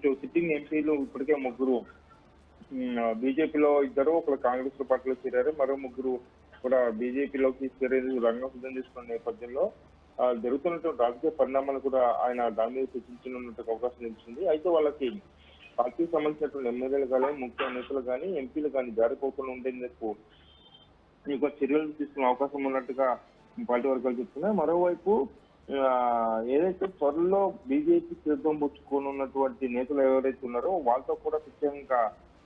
ఇటు సిట్టింగ్ ఎంపీలు ఇప్పటికే ముగ్గురు బీజేపీలో ఇద్దరు ఒకరు కాంగ్రెస్ పార్టీలో చేరారు మరో ముగ్గురు కూడా బీజేపీలోకి చేరేది రంగం సిద్ధం చేసుకున్న నేపథ్యంలో. జరుగుతున్నటువంటి రాజకీయ పరిణామాలు కూడా ఆయన దాని మీద సూచించనున్నట్టు అవకాశం నిలిచింది. అయితే వాళ్ళకి పార్టీకి సంబంధించినటువంటి ఎమ్మెల్యేలు కానీ ముఖ్య నేతలు కానీ ఎంపీలు కానీ జారిపోకుండా ఉండేందుకు ఇంకో చర్యలు తీసుకునే అవకాశం ఉన్నట్టుగా పార్టీ వర్గాలు చెప్తున్నాయి. మరోవైపు ఏదైతే త్వరలో బీజేపీ తీర్థం పుచ్చుకోనున్నటువంటి నేతలు ఎవరైతే ఉన్నారో వాళ్ళతో కూడా ప్రత్యేకంగా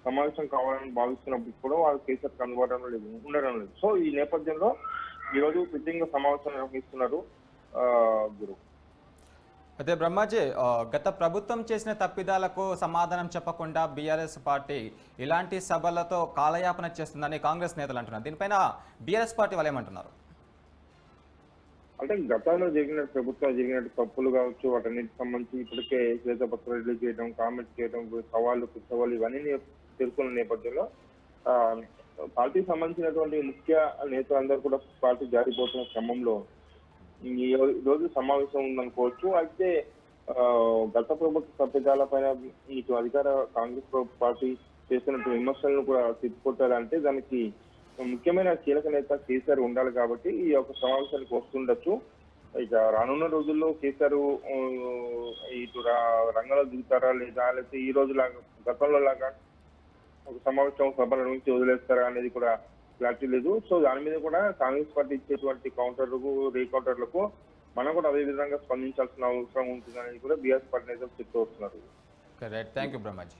సమావేశం కావాలని భావిస్తున్నప్పుడు కూడా వాళ్ళు కేసీఆర్ అందుబాటులో లేదు ఉండడం లేదు. సో ఈ నేపథ్యంలో ఈ రోజు ప్రత్యేకంగా సమావేశం నిర్వహిస్తున్నారు గురు. అయితే బ్రహ్మాజీ గత ప్రభుత్వం చేసిన తప్పిదాలకు సమాధానం చెప్పకుండా బీఆర్ఎస్ పార్టీ ఇలాంటి సభలతో కాలయాపన చేస్తుందని కాంగ్రెస్ నేతలు అంటున్నారు. దీనిపైన బీఆర్ఎస్ పార్టీ వాళ్ళు ఏమంటున్నారు? అంటే గతంలో జరిగిన ప్రభుత్వం జరిగిన తప్పులు కావచ్చు వాటన్నిటికి సంబంధించి ఇప్పటికే శ్వేతపత్రం రిలీజ్ చేయడం కామెంట్ చేయడం సవాళ్ళు సవాళ్ళు ఇవన్నీ తెలుసుకున్న నేపథ్యంలో పార్టీకి సంబంధించినటువంటి ముఖ్య నేతలందరూ కూడా పార్టీ జారిపోతున్న క్రమంలో ఈ రోజు సమావేశం ఉందనుకోవచ్చు. అయితే గత ప్రభుత్వ తప్పిదాల పైన ఇటు అధికార కాంగ్రెస్ పార్టీ చేస్తున్నటువంటి విమర్శలను కూడా తిప్పుకొట్టాలంటే దానికి ముఖ్యమైన కీలక నేత కేసీఆర్ ఉండాలి కాబట్టి ఈ యొక్క సమావేశానికి వస్తుండొచ్చు. ఇక రానున్న రోజుల్లో కేసీఆర్ ఇటు రంగంలో దిగుతారా లేదా లేకపోతే ఈ రోజు లాగా గతంలో లాగా ఒక సమావేశం సభ నిర్వహించి వదిలేస్తారా అనేది కూడా క్లారిటీ లేదు. సో దాని మీద కూడా కాంగ్రెస్ పార్టీ ఇచ్చేటువంటి కౌంటర్లకు రీకౌంటర్లకు మనం కూడా అదే విధంగా స్పందించాల్సిన అవసరం ఉంటుంది అనేది కూడా బీఆర్ఎస్ పార్టీ నేతలు చెప్తూ వస్తున్నారు. Thank you Brahmaji